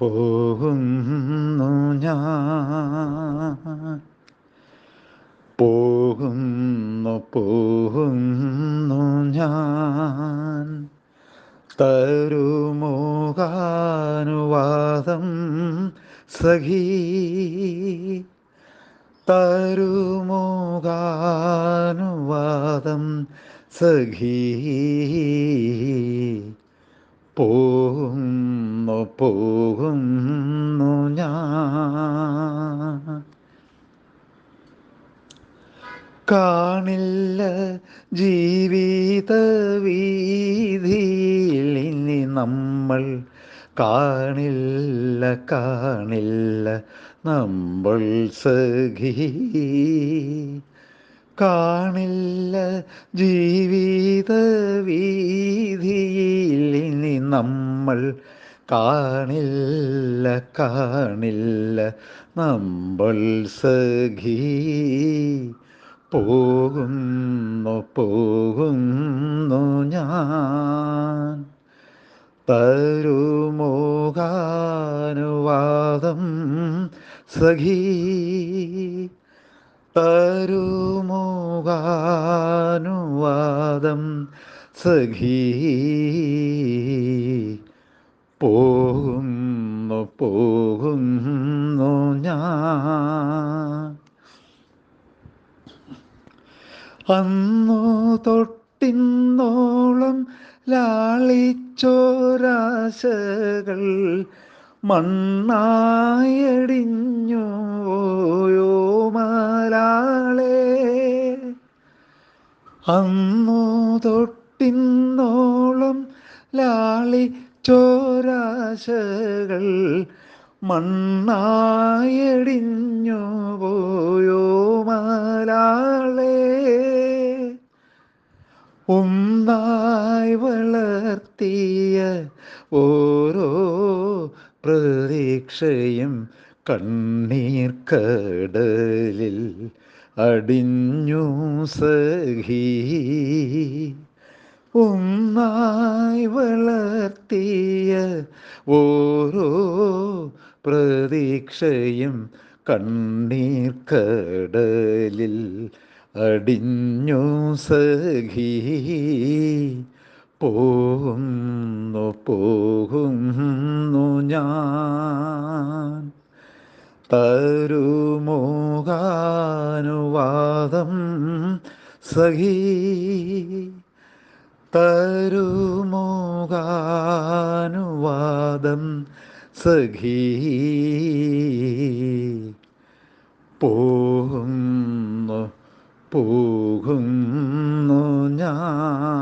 പോകുന്നു ഞാൻ. പോകുന്നു പോകുന്നു ഞാൻ. തരുമോകാനുവാദം സഖീ? തരുമോകാനുവാദം സഖീ? പോകുന്നു പോകുന്നു ഞാൻ. കാണില്ല ജീവിത വീതിയിൽ ഇനി നമ്മൾ കാണില്ല കാണില്ല നമ്മൾ സഖി. കാണില്ല ജീവിത വീതിയിൽ ഇനി നമ്മൾ കാണില്ല കാണില്ല നമ്മൾ സഖി. പോകുന്നു പോകുന്നു ഞാൻ. തരുമോകാനുവാദം സഖി. തരുമോകാനുവാദം സഖീ. പോകുന്നു പോകുന്നു ഞാൻ. അന്നു തൊട്ടിന്നോളം ലാളിച്ചോരാശകൾ മണ്ണായടിഞ്ഞു ഓയോ മാലാളെ. അന്നു തൊട്ടിന്നോളം ലാളിച്ചോരാശകൾ മണ്ണായടിഞ്ഞു പോയോ മാലാളെ? ഒന്നായി വളർത്തിയ ഓരോ പ്രതീക്ഷയും കണ്ണീർ കടലിൽ അടിഞ്ഞു സഖീ ഒന്നായി വളർത്തിയ ഓരോ പ്രതീക്ഷയും കണ്ണീർ കടലിൽ അടിഞ്ഞു സഖീ. പോകുന്നു പോകുന്നു ഞാൻ. തരുമോകാനുവാദം സഖീ? തരുമോകാനുവാദം സഖീ. പോകുന്നു പോകുന്നു ഞാൻ.